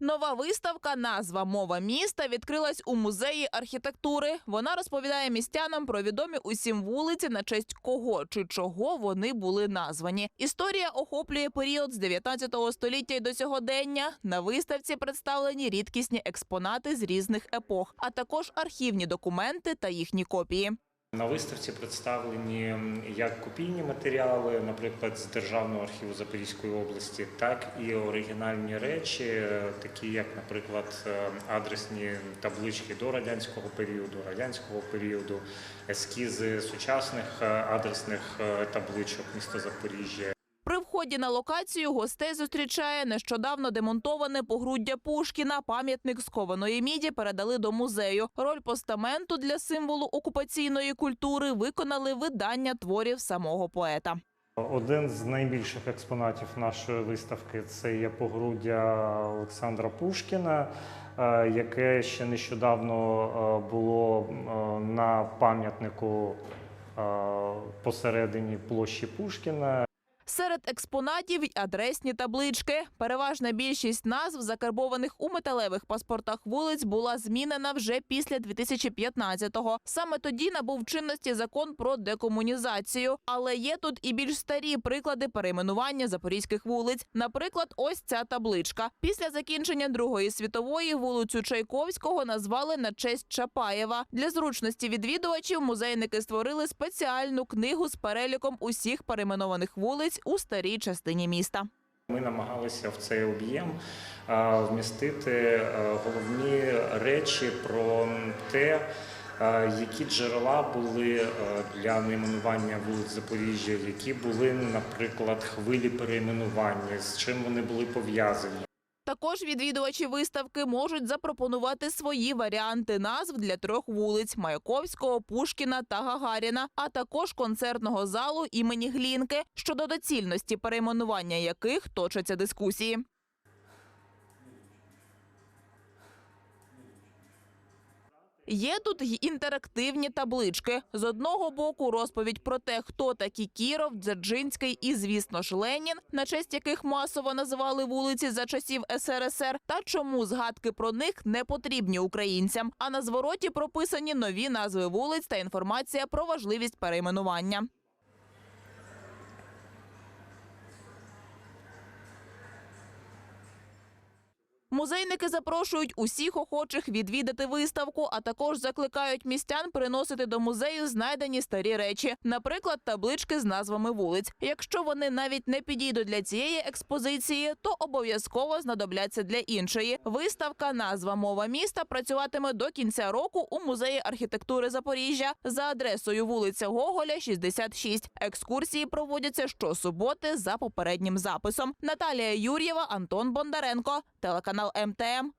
Нова виставка Назва мова міста відкрилась у музеї архітектури. Вона розповідає містянам про відомі усім вулиці, на честь кого чи чого вони були названі. Історія охоплює період з 19 століття й до сьогодення. На виставці представлені рідкісні експонати з різних епох, а також архівні документи та їхні копії. На виставці представлені як копійні матеріали, наприклад, з Державного архіву Запорізької області, так і оригінальні речі, е, такі як, наприклад, е, адресні таблички до радянського періоду, радянського періоду, ескізи сучасних е, адресних табличок міста Запоріжжя. При вході на локацію гостей зустрічає нещодавно демонтоване погруддя Пушкіна. Пам'ятник з кованої міді передали до музею. Роль постаменту для символу окупаційної культури виконали видання творів самого поета. Один з найбільших експонатів нашої виставки це є погруддя Олександра Пушкіна, е, яке ще нещодавно е, було е, на пам'ятнику посередині площі Пушкіна. Серед експонатів й адресні таблички. Переважна більшість назв, закарбованих у металевих паспортах вулиць, була змінена вже після 2015-го. Саме тоді набув чинності закон про декомунізацію. Але є тут і більш старі приклади перейменування запорізьких вулиць. Наприклад, ось ця табличка. Після закінчення Другої світової вулицю Чайковського назвали на честь Чапаєва. Для зручності відвідувачів музейники створили спеціальну книгу з переліком усіх перейменованих вулиць у старій частині міста. Ми намагалися в цей об'єм вмістити е, головні речі про те, е, які джерела були е, для найменування вулиць Запоріжжя, які були, наприклад, хвилі перейменування, з чим вони були пов'язані. Також відвідувачі виставки можуть запропонувати свої варіанти назв для трьох вулиць Маяковського, Пушкіна та Гагаріна, а також концертного залу імені Глінки, щодо доцільності перейменування яких точаться дискусії. Є тут й інтерактивні таблички. З одного боку розповідь про те, хто такі Кіров, Дзержинський і, звісно ж, Ленін, на честь яких масово називали вулиці за часів СРСР, та чому згадки про них не потрібні українцям. А на звороті прописані нові назви вулиць та інформація про важливість перейменування. Музейники запрошують усіх охочих відвідати виставку, а також закликають містян приносити до музею знайдені старі речі, наприклад, таблички з назвами вулиць. Якщо вони навіть не підійдуть для цієї експозиції, то обов'язково знадобляться для іншої. Виставка Назва мова міста працюватиме до кінця року у музеї архітектури Запоріжжя за адресою вулиця Гоголя, 66. Екскурсії проводяться щосуботи за попереднім записом. Наталія Юр'єва, Антон Бондаренко, телеканал МТМ.